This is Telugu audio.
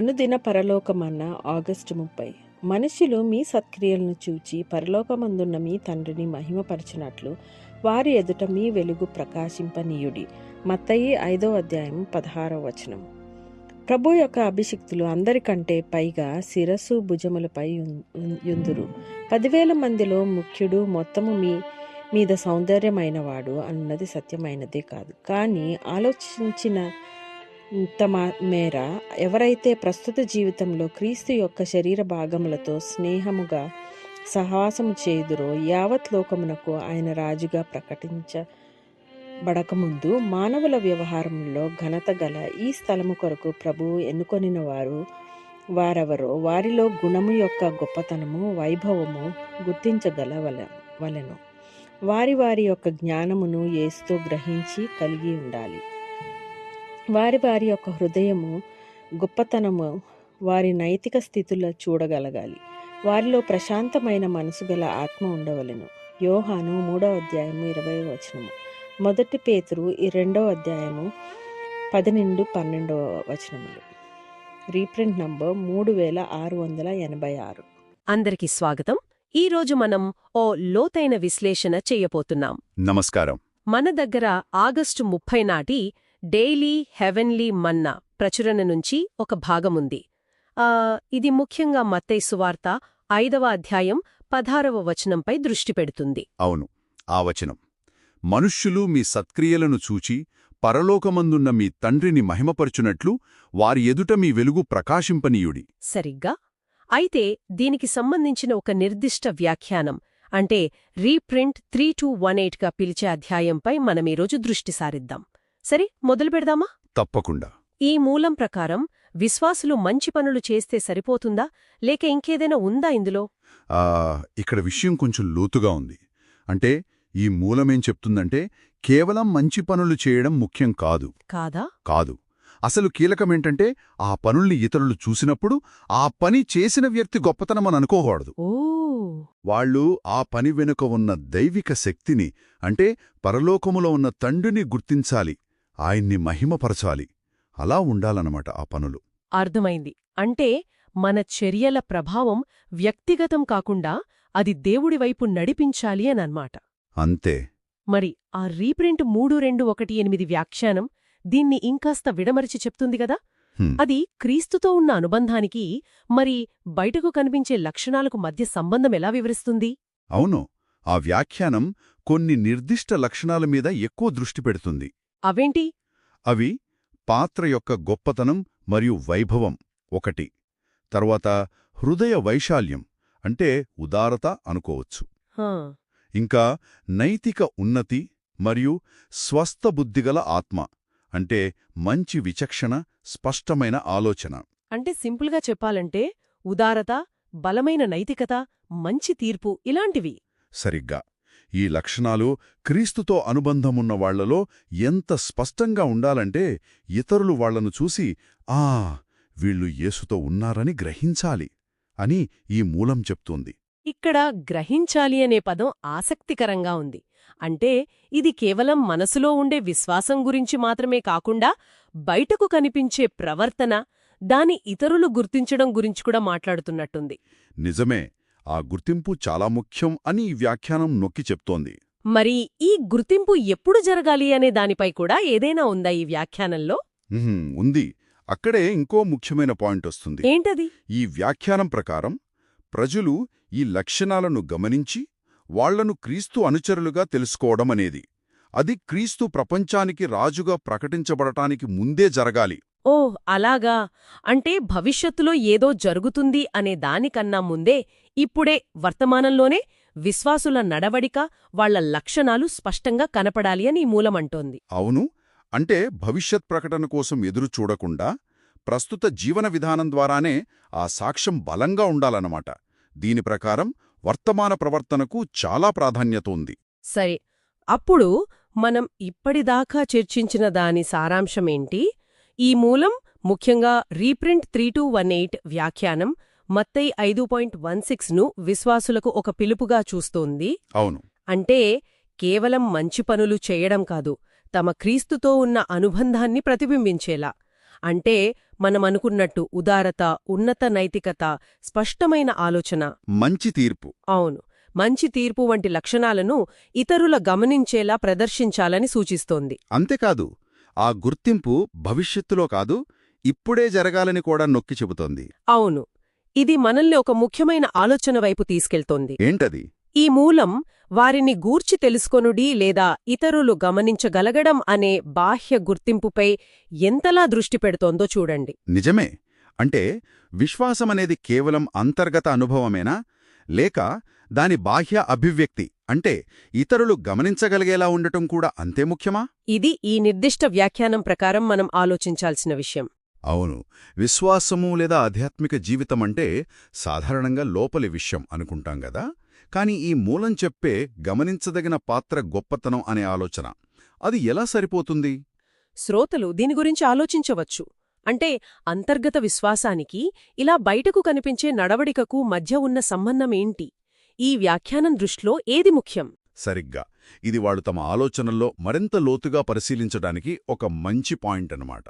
అనుదిన పరలోకమన్న ఆగస్టు ముప్పై. మనుషులు మీ సత్క్రియలను చూచి పరలోకమందున్న మీ తండ్రిని మహిమపరచినట్లు వారి ఎదుట మీ వెలుగు ప్రకాశింపనీయుడి. మత్తయి ఐదో అధ్యాయం పదహారో వచనం. ప్రభు యొక్క అభిషిక్తులు అందరికంటే పైగా శిరస్సు భుజములపై ఉన్- యుందురు. పదివేల మందిలో ముఖ్యుడు మొత్తము మీ మీద సౌందర్యమైనవాడు అన్నది సత్యమైనదే కాదు. కానీ ఆలోచించిన తమ మేర ఎవరైతే ప్రస్తుత జీవితంలో క్రీస్తు యొక్క శరీర భాగములతో స్నేహముగా సహవాసము చేదురో యావత్ లోకమునకు ఆయన రాజుగా ప్రకటించబడకముందు మానవుల వ్యవహారంలో ఘనత గల ఈ స్థలము కొరకు ప్రభువు ఎన్నుకొనిన వారు వారెవరో వారిలో గుణము యొక్క గొప్పతనము వైభవము గుర్తించగల వల వలెను. వారి వారి యొక్క జ్ఞానమును ఏస్తూ గ్రహించి కలిగి ఉండాలి. వారి వారి యొక్క హృదయము గొప్పతనము వారి నైతిక స్థితుల్లో చూడగలగాలి. వారిలో ప్రశాంతమైన మనసు గల ఆత్మ ఉండవలెను. యోహాను మూడవ అధ్యాయము ఇరవై వచనము. మొదటి పేతురు ఈ రెండవ అధ్యాయము పదినిండు పన్నెండవ వచనములు. రీప్రింట్ నంబర్ మూడు వేల ఆరు వందల ఎనభై ఆరు. అందరికీ స్వాగతం. ఈ రోజు మనం ఓ లోతైన విశ్లేషణ చెయ్యబోతున్నాం నమస్కారం. మన దగ్గర ఆగస్టు ముప్పై నాటి డైలీ హెవెన్లీ మన్నా ప్రచురణ నుంచి ఒక భాగముంది. ఆ, ఇది ముఖ్యంగా మత్తయి సువార్త ఐదవ అధ్యాయం పధారవ వచనంపై దృష్టి పెడుతుంది. అవును ఆ వచనం. మనుష్యులు మీ సత్క్రియలను చూచి పరలోకమందున్న మీ తండ్రిని మహిమపరచునట్లు వారి ఎదుట మీ వెలుగు ప్రకాశింపనీయుడి. సరిగ్గా? అయితే దీనికి సంబంధించిన ఒక నిర్దిష్ట వ్యాఖ్యానం అంటే రీప్రింట్ త్రీ టూ వన్ ఎయిట్గా పిలిచే అధ్యాయంపై మనం ఈరోజు దృష్టి సారిద్దాం. సరే మొదలు పెడదామా? తప్పకుండా. ఈ మూలం ప్రకారం విశ్వాసులు మంచి పనులు చేస్తే సరిపోతుందా? లేక ఇంకేదైనా ఉందా ఇందులో? ఆ, ఇక్కడ విషయం కొంచెం లోతుగా ఉంది. అంటే ఈ మూలమేం చెప్తుందంటే కేవలం మంచి పనులు చేయడం ముఖ్యం కాదు. కాదా? కాదు. అసలు కీలకమేంటంటే ఆ పనుల్ని ఇతరులు చూసినప్పుడు ఆ పని చేసిన వ్యక్తి గొప్పతనమని అనుకోకూడదు. ఓ. వాళ్ళు ఆ పని వెనుక ఉన్న దైవిక శక్తిని అంటే పరలోకములో ఉన్న తండ్రిని గుర్తించాలి. ఆయన్ని మహిమపరచాలి. అలా ఉండాలన్నమాట ఆ పనులు. అర్థమైంది. అంటే మన చర్యల ప్రభావం వ్యక్తిగతం కాకుండా అది దేవుడి వైపు నడిపించాలి అనమాట అంతే. మరి ఆ రీప్రింట్ మూడు రెండు ఒకటి ఎనిమిది వ్యాఖ్యానం దీన్ని ఇంకాస్త విడమరిచి చెప్తుంది గదా. అది క్రీస్తుతో ఉన్న అనుబంధానికి మరి బయటకు కనిపించే లక్షణాలకు మధ్య సంబంధం ఎలా వివరిస్తుంది? అవును. ఆ వ్యాఖ్యానం కొన్ని నిర్దిష్ట లక్షణాల మీద ఎక్కువ దృష్టి పెడుతుంది. అవేంటి? అవి పాత్ర యొక్క గొప్పతనం మరియు వైభవం ఒకటి. తర్వాత హృదయ వైశాల్యం అంటే ఉదారత అనుకోవచ్చు. ఇంకా నైతిక ఉన్నతి మరియు స్వస్థ బుద్ధిగల ఆత్మ అంటే మంచి విచక్షణ స్పష్టమైన ఆలోచన. అంటే సింపుల్గా చెప్పాలంటే ఉదారత బలమైన నైతికత మంచి తీర్పు ఇలాంటివి. సరిగ్గా. ఈ లక్షణాలు క్రీస్తుతో అనుబంధమున్న వాళ్ళలో ఎంత స్పష్టంగా ఉండాలంటే ఇతరులు వాళ్ళను చూసి ఆ వీళ్ళు యేసుతో ఉన్నారని గ్రహించాలి అని ఈ మూలం చెప్తుంది. ఇక్కడ గ్రహించాలి అనే పదం ఆసక్తికరంగా ఉంది. అంటే ఇది కేవలం మనసులో ఉండే విశ్వాసం గురించి మాత్రమే కాకుండా బయటకు కనిపించే ప్రవర్తన దాని ఇతరులు గుర్తించడం గురించి కూడా మాట్లాడుతున్నట్టుంది. నిజమే. ఆ గుర్తింపు చాలా ముఖ్యం అని ఈ వ్యాఖ్యానం నొక్కి చెప్తోంది. మరి ఈ గుర్తింపు ఎప్పుడు జరగాలి అనే దానిపై కూడా ఏదైనా ఉందా ఈ వ్యాఖ్యానంలో? ఉంది. అక్కడే ఇంకో ముఖ్యమైన పాయింట్ వస్తుంది. ఏంటది? ఈ వ్యాఖ్యానం ప్రకారం ప్రజలు ఈ లక్షణాలను గమనించి వాళ్ళను క్రీస్తు అనుచరులుగా తెలుసుకోవడం అనేది. అది క్రీస్తు ప్రపంచానికి రాజుగా ప్రకటించబడటానికి ముందే జరగాలి. ఓ అలాగా. అంటే భవిష్యత్తులో ఏదో జరుగుతుంది అనే దానికన్నా ముందే ఇప్పుడే వర్తమానంలోనే విశ్వాసుల నడవడిక వాళ్ళ లక్షణాలు స్పష్టంగా కనపడాలి అని మూలమంటోంది. అవును. అంటే భవిష్యత్ ప్రకటన కోసం ఎదురు చూడకుండా ప్రస్తుత జీవన విధానం ద్వారానే ఆ సాక్ష్యం బలంగా ఉండాలన్నమాట. దీని ప్రకారం వర్తమాన ప్రవర్తనకు చాలా ప్రాధాన్యత ఉంది. సరే. అప్పుడు మనం ఇప్పటిదాకా చర్చించిన దాని సారాంశమేంటి? ఈ మూలం ముఖ్యంగా reprint three two one eight వ్యాఖ్యానం మత్తై ఐదు పాయింట్ వన్ సిక్స్ను విశ్వాసులకు ఒక పిలుపుగా చూస్తోంది. అవును. అంటే కేవలం మంచి పనులు చేయడం కాదు తమ క్రీస్తుతో ఉన్న అనుబంధాన్ని ప్రతిబింబించేలా. అంటే మనం అనుకున్నట్టు ఉదారత ఉన్నత నైతికత స్పష్టమైన ఆలోచన. మంచి తీర్పు. అవును. మంచి తీర్పు వంటి లక్షణాలను ఇతరుల గమనించేలా ప్రదర్శించాలని సూచిస్తోంది. అంతేకాదు ఆ గుర్తింపు భవిష్యత్తులో కాదు ఇప్పుడే జరగాలని కూడా నొక్కి చెబుతోంది. అవును. ఇది మనల్ని ఒక ముఖ్యమైన ఆలోచన వైపు తీసుకెళ్తోంది. ఏంటది? ఈ మూలం వారిని గూర్చి తెలుసుకొనుడి లేదా ఇతరులు గమనించగలగడం అనే బాహ్య గుర్తింపుపై ఎంతలా దృష్టి పెడుతోందో చూడండి. నిజమే. అంటే విశ్వాసమనేది కేవలం అంతర్గత అనుభవమేనా? లేక దాని బాహ్య అభివ్యక్తి అంటే ఇతరులు గమనించగలిగేలా ఉండటం కూడా అంతే ముఖ్యమా? ఇది ఈ నిర్దిష్ట వ్యాఖ్యానం ప్రకారం మనం ఆలోచించాల్సిన విషయం. అవును. విశ్వాసము లేదా ఆధ్యాత్మిక జీవితం అంటే సాధారణంగా లోపలి విషయం అనుకుంటాం గదా? కాని ఈ మూలం చెప్పే గమనించదగిన పాత్ర గొప్పతనం అనే ఆలోచన. అది ఎలా సరిపోతుంది? శ్రోతలు దీని గురించి ఆలోచించవచ్చు. అంటే అంతర్గత విశ్వాసానికి ఇలా బయటకు కనిపించే నడవడికకు మధ్య ఉన్న సంబంధమేంటి ఈ వ్యాఖ్యానం దృష్టిలో ఏది ముఖ్యం? సరిగ్గా. ఇది వాళ్ళు తమ ఆలోచనల్లో మరింత లోతుగా పరిశీలించడానికి ఒక మంచి పాయింట్ అన్నమాట.